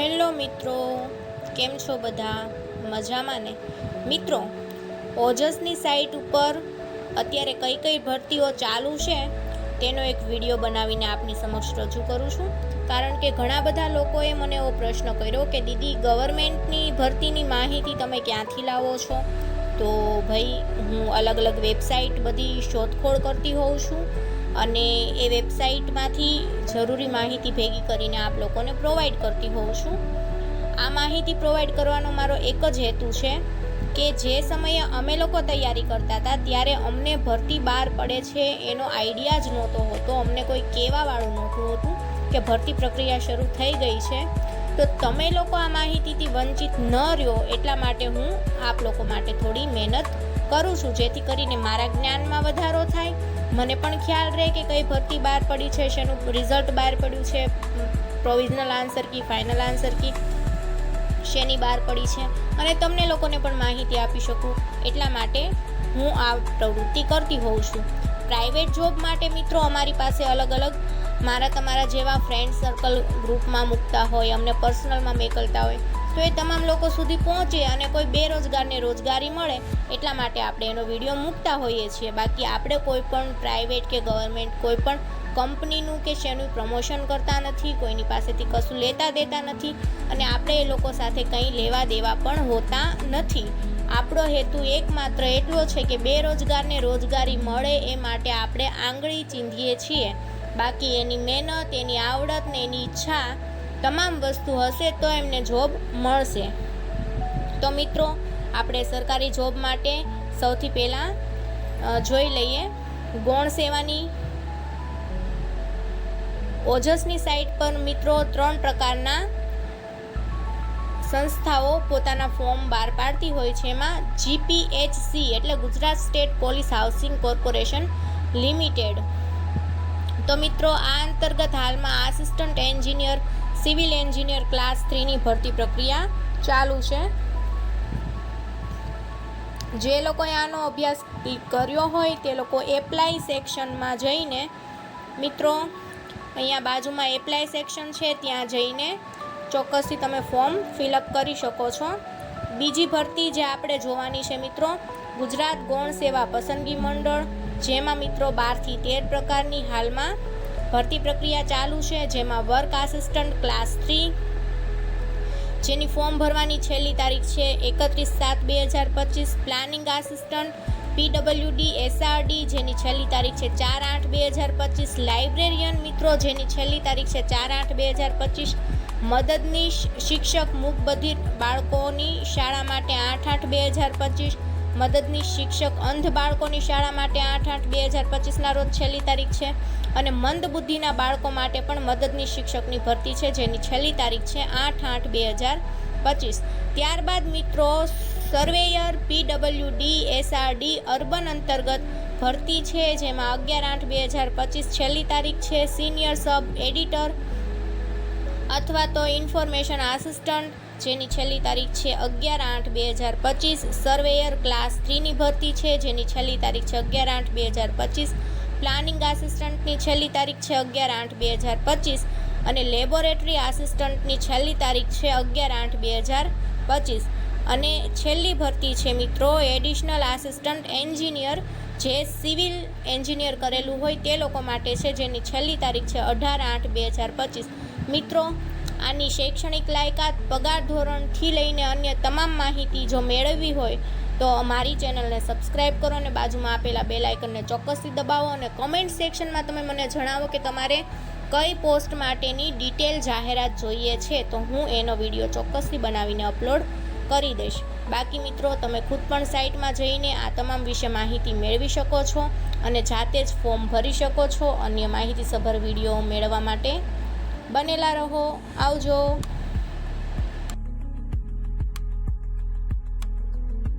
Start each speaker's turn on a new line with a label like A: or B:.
A: Hello મિત્રો, કેમ છો બધા? મજામાં ને? મિત્રો, ઓજસની સાઇટ ઉપર અત્યારે કઈ કઈ ભરતીઓ ચાલુ છે તેનો એક વીડિયો બનાવીને આપની સમક્ષ રજૂ કરું છું. કારણ કે ઘણા બધા લોકોએ મને એવો પ્રશ્ન કર્યો કે દીદી, ગવર્મેન્ટની ભરતીની માહિતી તમે ક્યાંથી લાવો છો? તો ભાઈ, હું અલગ અલગ વેબસાઇટ બધી શોધખોળ કરતી હોઉં છું. અને એ વેબસાઇટમાંથી જરૂરી માહિતી ભેગી કરીને આપ લોકોને પ્રોવાઈડ કરતી હોઉં છું. આ માહિતી પ્રોવાઈડ કરવાનો મારો એક જ હેતુ છે કે જે સમયે અમે લોકો તૈયારી કરતા હતા, ત્યારે અમને ભરતી બહાર પડે છે એનો આઈડિયા જ નહોતો હોતો. અમને કોઈ કહેવાવાળું નહોતું હોતું કે ભરતી પ્રક્રિયા શરૂ થઈ ગઈ છે. તો તમે લોકો આ માહિતીથી વંચિત ન રહ્યો એટલા માટે હું આપ લોકો માટે થોડી મહેનત કરું છું, જેથી કરીને મારા જ્ઞાનમાં વધારો થાય. મને પણ ખ્યાલ રહે કે કઈ ભરતી બહાર પડી છે, શેનું રિઝલ્ટ બહાર પડ્યું છે provisional answer key final answer key, શેની બહાર પડી છે. અને તમને લોકોને પણ માહિતી આપી શકું, એટલા માટે હું આ પ્રવૃત્તિ કરતી હોઉં છું. પ્રાઇવેટ જોબ માટે મિત્રો અમારી પાસે અલગ અલગ, મારા તમારા જેવા ફ્રેન્ડ સર્કલ ગ્રુપમાં મૂકતા હોય, અમને પર્સનલમાં મેકલતા હોય. તો એ તમામ લોકો સુધી પહોંચે અને કોઈ બેરોજગારને રોજગારી મળે એટલા માટે આપણે એનો વીડિયો મૂકતા હોઈએ છીએ. બાકી આપણે કોઈ પણ પ્રાઇવેટ કે ગવર્મેન્ટ કોઈ પણ કંપનીનું કે શેનું પ્રમોશન કરતા નથી, કોઈની પાસેથી કશું લેતા દેતા નથી અને આપણે એ લોકો સાથે કંઈ લેવા દેવા પણ હોતા નથી. આપણો હેતુ એકમાત્ર એટલો છે કે બેરોજગારને રોજગારી મળે એ માટે આપણે આંગળી ચીંધીએ છીએ. બાકી એની મહેનત, એની આવડત ને એની ઈચ્છા તમામ વસ્તુ હશે તો એમને જોબ મળશે. તો મિત્રો, આપણે સરકારી જોબ માટે સૌથી પહેલાં જોઈ લઈએ. ગૌણ સેવાની ઓજસની સાઇટ પર મિત્રો ત્રણ પ્રકારના સંસ્થાઓ પોતાના ફોર્મ બહાર પાડતી હોય છે. એમાં જીપીએચસી એટલે Gujarat state police housing corporation limited. તો મિત્રો, આ અંતર્ગત હાલમાં assistant engineer civil engineer class થ્રીની ભરતી પ્રક્રિયા ચાલુ છે. જે લોકોએ આનો અભ્યાસ કર્યો હોય તે લોકો એપ્લાય સેક્શનમાં જઈને, મિત્રો, અહીંયા બાજુમાં એપ્લાય સેક્શન છે, ત્યાં જઈને ચોક્કસથી તમે ફોર્મ ફિલઅપ કરી શકો છો. બીજી ભરતી જે આપણે જોવાની છે, મિત્રો, ગુજરાત ગૌણ સેવા પસંદગી મંડળ, જેમાં મિત્રો બારથી તેર પ્રકારની હાલમાં ભરતી પ્રક્રિયા ચાલુ છે, જેમાં વર્ક આસિસ્ટન્ટ ક્લાસ થ્રી જેની ફોર્મ ભરવાની છેલ્લી તારીખ છે, એકત્રીસ સાત બે હજાર પચીસ. પ્લાનિંગ આસિસ્ટન્ટ પીડબ્લ્યુડી એસઆરડી જેની છેલ્લી તારીખ છે, ચાર આઠ બે હજાર પચીસ. લાઇબ્રેરિયન મિત્રો જેની છેલ્લી તારીખ છે, ચાર આઠ બે હજાર પચીસ. મદદનીશ શિક્ષક મૂકબધિર બાળકોની શાળા માટે આઠ આઠ બે હજાર પચીસ. મદદનીશ શિક્ષક અંધ બાળકોની શાળા માટે આઠ આઠ બે હજાર પચીસના રોજ છેલ્લી તારીખ છે અને મંદ બુદ્ધિના બાળકો માટે પણ મદદની શિક્ષકની ભરતી છે, જેની છેલ્લી તારીખ છે આઠ આઠ બે હજાર પચીસ. ત્યારબાદ મિત્રો, સર્વેયર પીડબ્લ્યુડી એસઆરડી અર્બન અંતર્ગત ભરતી છે, જેમાં અગિયાર આઠ બે હજાર પચીસ છેલ્લી તારીખ છે. સિનિયર સબ એડિટર અથવા તો ઇન્ફોર્મેશન આસિસ્ટન્ટ જેની છેલ્લી તારીખ છે અગિયાર આઠ બે હજાર પચીસ. સર્વેયર ક્લાસ થ્રીની ભરતી છે, જેની છેલ્લી તારીખ છે અગિયાર આઠ બે હજાર પચીસ. પ્લાનિંગ આસિસ્ટન્ટની છેલ્લી તારીખ છે અગિયાર આઠ બે હજાર પચીસ. અને લેબોરેટરી આસિસ્ટન્ટની છેલ્લી તારીખ છે અગિયાર આઠ બે હજાર પચીસ. અને છેલ્લી ભરતી છે મિત્રો એડિશનલ આસિસ્ટન્ટ એન્જિનિયર જે સિવિલ એન્જિનિયર કરેલું હોય તે લોકો માટે છે, જેની છેલ્લી તારીખ છે અઢાર આઠ બે હજાર પચીસ. મિત્રો આની શૈક્ષણિક લાયકાત પગાર ધોરણથી લઈને અન્ય તમામ માહિતી જો મેળવવી હોય, તો અમારી ચેનલને સબસ્ક્રાઈબ કરો અને બાજુમાં આપેલા બે લાઇકનને ચોક્કસથી દબાવો અને કમેન્ટ સેક્શનમાં તમે મને જણાવો કે તમારે કઈ પોસ્ટ માટેની ડિટેલ જાહેરાત જોઈએ છે, તો હું એનો વીડિયો ચોક્કસથી બનાવીને અપલોડ કરી દઈશ. બાકી મિત્રો, તમે ખુદ પણ સાઇટમાં જઈને આ તમામ વિશે માહિતી મેળવી શકો છો અને જાતે જ ફોર્મ ભરી શકો છો અન્ય માહિતીસભર વીડિયો મેળવવા માટે. બનેલા રહો આવજો.